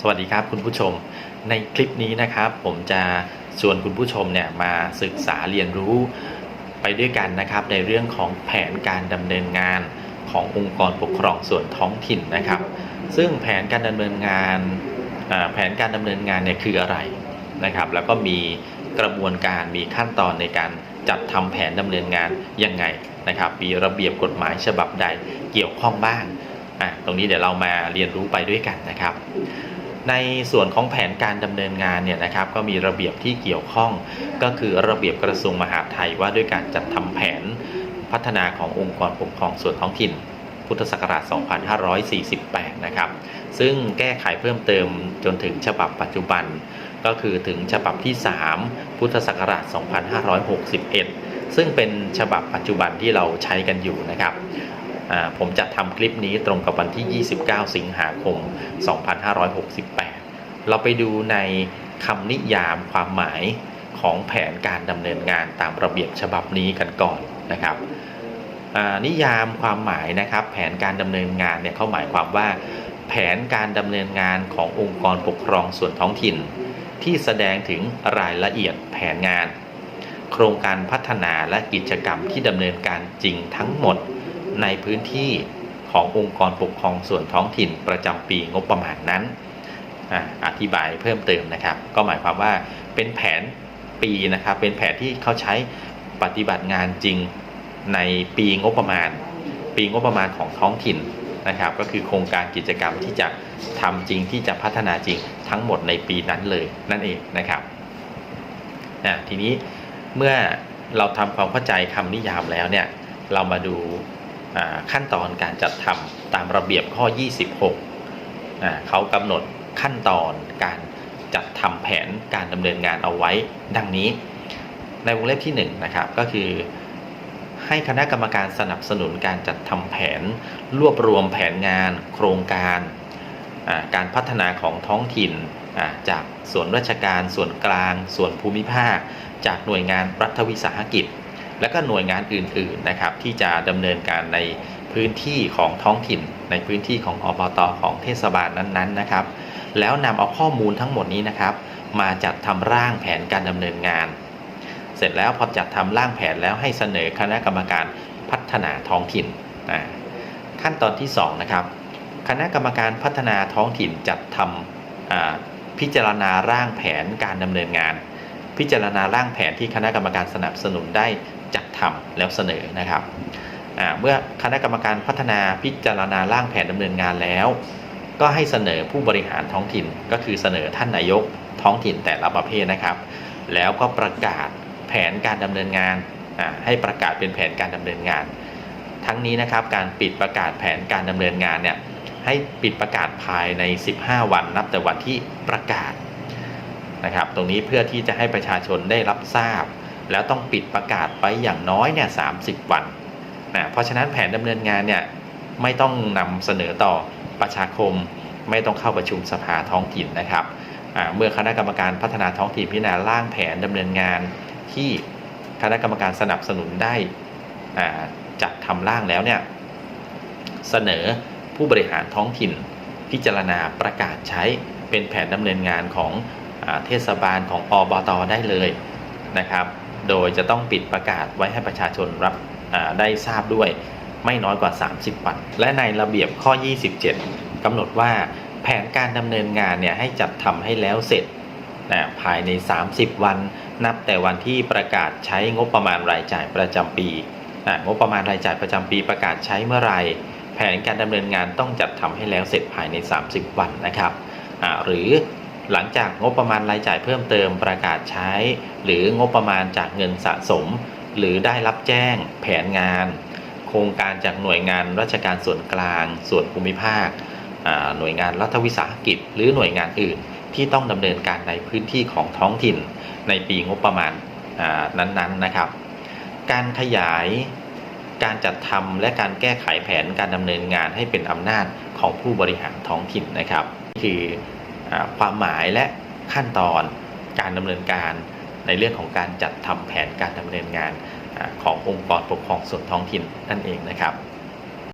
สวัสดีครับคุณผู้ชม ในคลิปนี้นะครับ ผมจะชวนคุณผู้ชมเนี่ยมาศึกษาเรียนรู้ไปด้วยกันนะครับ ในเรื่องของแผนการดำเนินงานขององค์กรปกครองส่วนท้องถิ่นนะครับ ซึ่งแผนการดำเนินงานแผนการดำเนินงานเนี่ยคืออะไรนะครับ แล้วก็มีกระบวนการมีขั้นตอนในการจัดทำแผนดำเนินงานยังไงนะครับ มีระเบียบกฎหมายฉบับใดเกี่ยวข้องบ้างอะตรงนี้เดี๋ยวเรามาเรียนรู้ไปด้วยกันนะครับ ในส่วนของแผนการดำเนินงานเนี่ยนะครับก็มีระเบียบที่เกี่ยวข้อง ก็คือระเบียบกระทรวงมหาดไทยว่าด้วยการจัดทำแผนพัฒนาขององค์กรปกครองส่วนท้องถิ่น พุทธศักราช 2548 นะครับ ซึ่งแก้ไขเพิ่มเติมจนถึงฉบับปัจจุบัน ก็คือถึงฉบับที่ 3 พุทธศักราช 2561 ซึ่งเป็นฉบับปัจจุบันที่เราใช้กันอยู่นะครับ ผมจะทำคลิปนี้ตรงกับวันที่ 29 สิงหาคม 2568 เราไปดูในคำนิยามความหมายของแผนการดำเนินงานตามระเบียบฉบับนี้กันก่อนนะครับนิยามความหมายนะครับ แผนการดำเนินงานเนี่ยเขาหมายความว่า แผนการดำเนินงานขององค์กรปกครองส่วนท้องถิ่น ที่แสดงถึงรายละเอียดแผนงาน โครงการพัฒนาและกิจกรรมที่ดำเนินการจริงทั้งหมด ในพื้นที่ขององค์กรปกครองส่วนท้องถิ่นประจำปีงบประมาณนั้นออธิบายเพิ่มเติมนะครับ ก็หมายความว่าเป็นแผนปีนะครับ เป็นแผนที่เขาใช้ปฏิบัติงานจริงในปีงบประมาณ ปีงบประมาณของท้องถิ่นนะครับ ก็คือโครงการกิจกรรมที่จะทำจริงที่จะพัฒนาจริงทั้งหมดในปีนั้นเลยนั่นเองนะครับอะทีนี้เมื่อเราทำความเข้าใจคำนิยามแล้วเนี่ยเรามาดู ขั้นตอนการจัดทำตามระเบียบข้อ 26 เขากำหนดขั้นตอนการจัดทำแผนการดำเนินงานเอาไว้ ดังนี้ ในวงเล็บที่1นงนะครับก็คือให้คณะกรรมการสนับสนุนการจัดทำแผน รวบรวมแผนงาน โครงการการพัฒนาของท้องถิ่นจากส่วนราชการส่วนกลาง ส่วนภูมิภาค จากหน่วยงานรัฐวิสาหกิจ และก็หน่วยงานอื่นๆนะครับที่จะดำเนินการในพื้นที่ของท้องถิ่น ในพื้นที่ของอบตของเทศบาลนั้นๆนะครับ แล้วนำเอาข้อมูลทั้งหมดนี้นะครับ มาจัดทำร่างแผนการดำเนินงาน เสร็จแล้วพอจัดทำร่างแผนแล้วให้เสนอคณะกรรมการพัฒนาท้องถิ่นอ่าขั้นตอนที่2นะครับคณะกรรมการพัฒนาท้องถิ่นจัดทำพิจารณาร่างแผนการดำเนินงาน พิจารณาร่างแผนที่คณะกรรมการสนับสนุนได้จัดทำแล้วเสนอนะครับเมื่อคณะกรรมการพัฒนาพิจารณาร่างแผนดำเนินงานแล้ว ก็ให้เสนอผู้บริหารท้องถิ่น ก็คือเสนอท่านนายกท้องถิ่นแต่ละประเภทนะครับ แล้วก็ประกาศแผนการดำเนินงานให้ประกาศเป็นแผนการดำเนินงาน ทั้งนี้นะครับการปิดประกาศแผนการดำเนินงานเนี่ยให้ปิดประกาศภายใน 15 วันนับแต่วันที่ประกาศ นะครับ ตรงนี้เพื่อที่จะให้ประชาชนได้รับทราบ แล้วต้องปิดประกาศไปอย่างน้อยเนี่ยสาวันนะเพราะฉะนั้นแผนดำเนินงานเนี่ยไม่ต้องนำเสนอต่อประชาคม ไม่ต้องเข้าประชุมสภาท้องถิ่นนะครับเมื่อคณะกรรมการพัฒนาท้องถิ่นพิจารณาร่างแผนดำเนินงานที่คณะกรรมการสนับสนุนได้จัดทำร่างแล้วเนี่ยเสนอผู้บริหารท้องถิ่นพิจารณาประกาศใช้เป็นแผนดำเนินงานของ เทศบาลของอบตได้เลยนะครับ โดยจะต้องปิดประกาศไว้ให้ประชาชนรับได้ทราบด้วยไม่น้อยกว่า 30 วัน และในระเบียบข้อ 27กำหนดว่าแผนการดำเนินงานเนี่ยให้จัดทำให้แล้วเสร็จนะภายใน 30 วัน นับแต่วันที่ประกาศใช้งบประมาณรายจ่ายประจำปีอ่างบประมาณรายจ่ายประจำปีประกาศใช้เมื่อไหรแผนการดำเนินงานต้องจัดทำให้แล้วเสร็จภายใน 30 วันนะครับหรือ หลังจากงบประมาณรายจ่ายเพิ่มเติมประกาศใช้ หรืองบประมาณจากเงินสะสม หรือได้รับแจ้ง แผนงาน โครงการจากหน่วยงานราชการส่วนกลาง ส่วนภูมิภาค หน่วยงานรัฐวิสาหกิจ หรือหน่วยงานอื่น ที่ต้องดำเนินการในพื้นที่ของท้องถิ่น ในปีงบประมาณนั้นๆนะครับ การขยายการจัดทำและการแก้ไขแผนการดำเนินงานให้เป็นอำนาจของผู้บริหารท้องถิ่นนะครับ คือ ความหมายและขั้นตอนการดำเนินการในเรื่องของการจัดทำแผนการดำเนินงานขององค์กรปกครองส่วนท้องถิ่นนั่นเองนะครับ